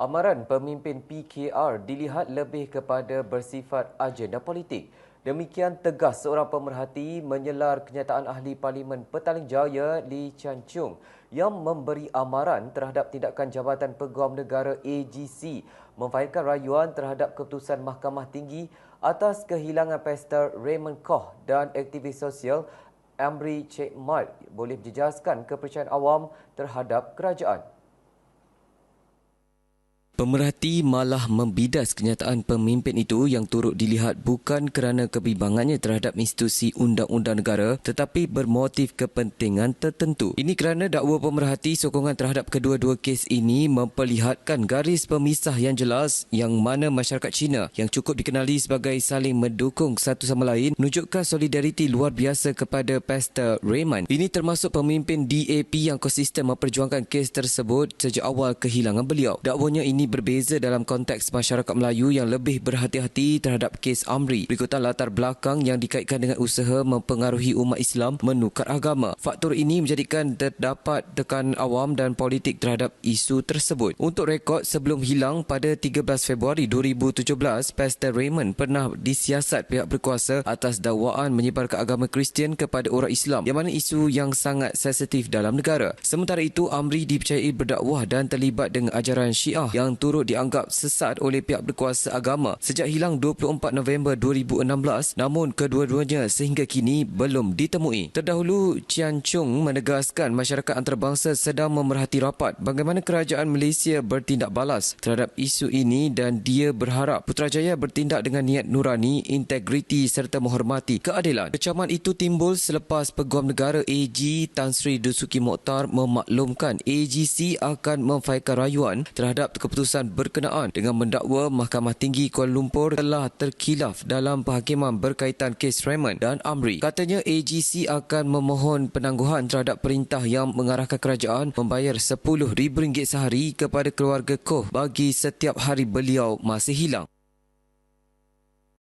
Amaran pemimpin PKR dilihat lebih kepada bersifat agenda politik. Demikian tegas seorang pemerhati menyelar kenyataan ahli Parlimen Petaling Jaya Lee Chan Chung yang memberi amaran terhadap tindakan Jabatan Peguam Negara AGC memfailkan rayuan terhadap keputusan Mahkamah Tinggi atas kehilangan pester Raymond Koh dan aktivis sosial Amri Cik Mat boleh menjejaskan kepercayaan awam terhadap kerajaan. Pemerhati malah membidas kenyataan pemimpin itu yang turut dilihat bukan kerana kebimbangannya terhadap institusi undang-undang negara tetapi bermotif kepentingan tertentu. Ini kerana dakwa pemerhati sokongan terhadap kedua-dua kes ini memperlihatkan garis pemisah yang jelas yang mana masyarakat Cina yang cukup dikenali sebagai saling mendukung satu sama lain menunjukkan solidariti luar biasa kepada Pastor Raymond. Ini termasuk pemimpin DAP yang konsisten memperjuangkan kes tersebut sejak awal kehilangan beliau. Dakwanya ini berbeza dalam konteks masyarakat Melayu yang lebih berhati-hati terhadap kes Amri. Berikutan latar belakang yang dikaitkan dengan usaha mempengaruhi umat Islam menukar agama. Faktor ini menjadikan terdapat tekan awam dan politik terhadap isu tersebut. Untuk rekod sebelum hilang pada 13 Februari 2017, Pastor Raymond pernah disiasat pihak berkuasa atas dakwaan menyebarkan agama Kristian kepada orang Islam yang mana isu yang sangat sensitif dalam negara. Sementara itu, Amri dipercayai berdakwah dan terlibat dengan ajaran Syiah yang yang turut dianggap sesat oleh pihak berkuasa agama sejak hilang 24 November 2016 namun kedua-duanya sehingga kini belum ditemui. Terdahulu Chian Chung menegaskan masyarakat antarabangsa sedang memerhati rapat bagaimana kerajaan Malaysia bertindak balas terhadap isu ini dan dia berharap Putrajaya bertindak dengan niat nurani, integriti serta menghormati keadilan. Kecaman itu timbul selepas Peguam Negara AG Tan Sri Dusuki Mokhtar memaklumkan AGC akan memfailkan rayuan terhadap keputusan keputusan berkenaan dengan mendakwa Mahkamah Tinggi Kuala Lumpur telah terkilaf dalam penghakiman berkaitan kes Raymond dan Amri. Katanya AGC akan memohon penangguhan terhadap perintah yang mengarahkan kerajaan membayar RM10,000 sehari kepada keluarga Koh bagi setiap hari beliau masih hilang.